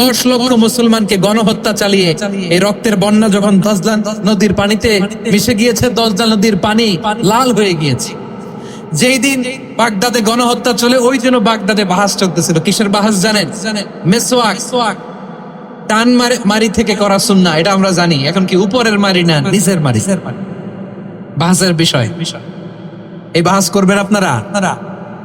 দশ লক্ষ মুসলমানকে গণহত্যা চালিয়ে এই রক্তের বন্যা যখন দজলা নদীর পানিতে মিশে গিয়েছে দজলা নদীর পানি লাল হয়ে গিয়েছে। যেই দিন বাগদাদে গণহত্যা চলে, ওই জন্য বাগদাদে বাহাস চলতেছিল। কিসের বাহাস জানেন? টান মারি থেকে করা সুন্না এটা আমরা জানি। এখন কি উপরের মারি না, নিচের মারি? বাহাসের বিষয়। এই বাহাস করবেন আপনারা?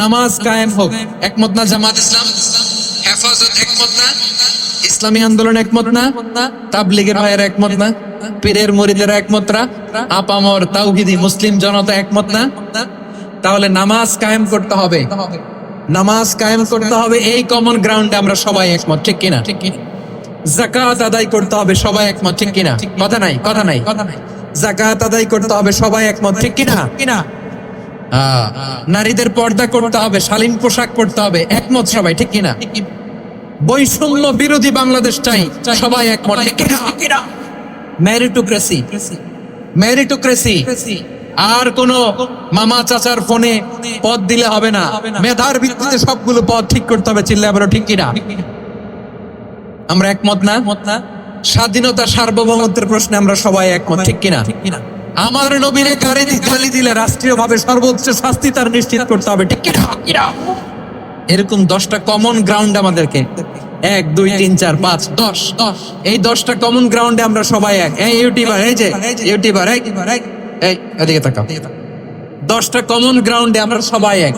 নামাজ কায়েম হোক। একমত না জামাত ইসলাম? হেফাজত একমত না? ইসলামী আন্দোলন একমত না? তাবলিগের ভাইয়ের একমত না? পীরের মরিদের একমত না? আপামর তাওহিদি মুসলিম জনতা একমত না? তাহলে নামাজ কায়েম করতে হবে। নামাজ কায়েম করতে হবে, এই কমন গ্রাউন্ডে আমরা সবাই একমত, ঠিক কিনা? ঠিক কিনা জাকাত আদায় করতে হবে, সবাই একমত, ঠিক কিনা? কথা নাই কথা নাই। কথা নাই জাকাত আদায় করতে হবে, সবাই একমত, ঠিক কিনা কিনা? নারীদের পর্দা করতে হবে শালীন পোশাক পরতে হবে। একমত সবাই ঠিক কিনা? বৈষম্য বিরোধী বাংলাদেশ চাই। সবাই একমত ম্যারিটোক্রেসি ম্যারিটোক্রেসি আর কোন মামা চাচার ফোনে পদ দিলে হবে না। মেধার ভিত্তিতে সবগুলো পদ ঠিক করতে হবে চিল্লা আবার ঠিক কিনা? আমরা একমত না। স্বাধীনতা সার্বভৌমত্বের প্রশ্নে আমরা সবাই একমত ঠিক কিনা? ঠিক কিনা? আমার নবীরে গাড়ি গালি দিলে রাষ্ট্রীয় ভাবে সর্বোচ্চ শাস্তি তার নিশ্চিত করতে হবে। ঠিক এরকম দশটা কমন গ্রাউন্ড আমাদেরকে। এক দুই তিন চার পাঁচ দশ দশ। এই দশটা কমন গ্রাউন্ডে আমরা সবাই এক। এই ইউটিউবার এই যে ইউটিউবার এই এই এদিকে তাকাও। দশটা কমন গ্রাউন্ডে আমরা সবাই এক।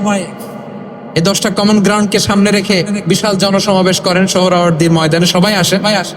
এই দশটা কমন গ্রাউন্ডকে সামনে রেখে বিশাল জনসমাবেশ করেন সোহরাওয়ার্দীর ময়দানে। সবাই আসে ভাই আসে।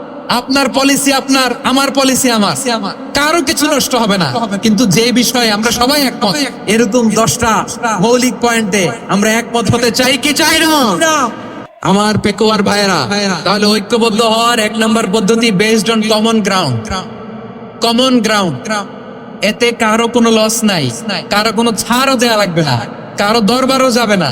আপনার পলিসি আপনার আমার পলিসি আমার। কারও কিছু নষ্ট হবে না। কিন্তু যে বিষয়ে আমরা সবাই একমত এরকম দশটা মৌলিক পয়েন্টে আমরা একমত হতে চাই কি চাই না? আমার পেকোয়ার ভাইয়েরা তাহলে ঐক্যবদ্ধ হওয়ার এক নম্বর পদ্ধতি based on common ground common ground এতে কারও কোনো লস নাই। কারও কোনো ছাড়ও দেয়া লাগবে না। কারও দরবারও যাবে না।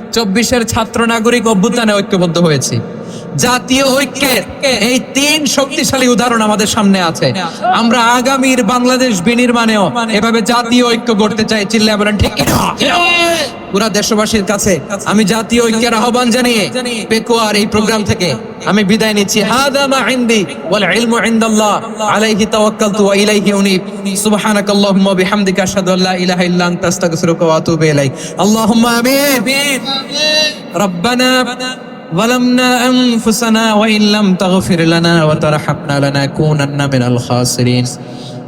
চব্বিশের ছাত্র নাগরিক অভ্যুত্থানে ঐক্যবদ্ধ হয়েছি। জাতীয় ঐক্যের এই তিন শক্তিশালী উদাহরণ আমাদের সামনে আছে। আমরা আগামীর বাংলাদেশ বিনির্মাণেও এভাবে জাতীয় ঐক্য করতে চাই চিল্লা বলেন ঠিক? পুরা দেশবাসীর কাছে আমি জাতীয় ঐক্যের আহ্বান জানিয়ে পেকুয়ার এই প্রোগ্রাম থেকে আমি বিদায় নিচ্ছি হাদা মা ইনদি ওয়াল ইলমু ইনদাল্লাহ আলাইহি তাওয়াক্কালতু ওয়া ইলাইহি উনীব সুবহানাকাল্লাহুম্মা ওয়া বিহামদিকা আশহাদু আল্লা ইলাহা ইল্লা আনতা আস্তাগফিরুকা ওয়া আতুবু ইলাইক আল্লাহুম্মা আমিন ربنا ظلمنا أنفسنا وإن لم تغفر لنا وترحمنا لنكونن من الخاسرين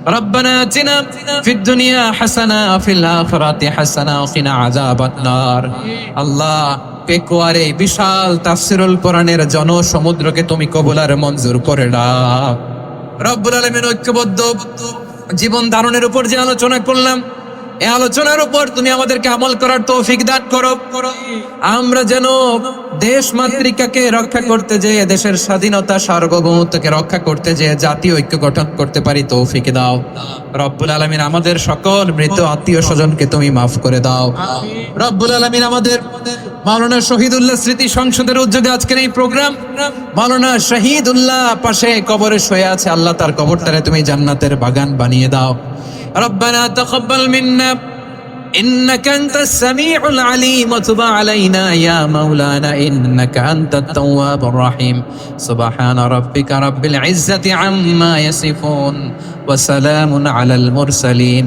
ربنا آتنا في الدنيا حسنة وفي الآخرة حسنة وقنا عذاب النار الله পেকুয়ারে বিশাল তাফসিরুল কোরআনের জনসমুদ্রকে তুমি কবুলার মঞ্জুর করে দাও রব্বুল আলামিন ঐক্যবদ্ধ জীবন ধারণের উপর যে আলোচনা করলাম এই আলোচনার উপর তুমি আমাদেরকে আমল করার তৌফিক দান করো। আমরা যেন দেশ মাতৃকাকে রক্ষা করতে যে দেশের স্বাধীনতা সার্বভৌমত্বকে রক্ষা করতে যে জাতীয় ঐক্য গঠন করতে পারি তৌফিক দাও। রব্বুল আলমিন আমাদের সকল মৃত আত্মীয় স্বজনকে তুমি মাফ করে দাও। রব্বুল আলমিন আমাদের মাওলানা শহীদুল্লাহ স্মৃতি সংসদের উদ্যোগে আজকের এই প্রোগ্রাম মাওলানা শহীদুল্লাহ পাশে কবরে শুয়ে আছে আল্লাহ তার কবরটারে তুমি জান্নাতের বাগান বানিয়ে দাও ربنا تقبل منا إنك أنت السميع العليم وتب علينا يا مولانا إنك أنت التواب الرحيم سبحان ربك رب العزة عما يصفون وسلام على المرسلين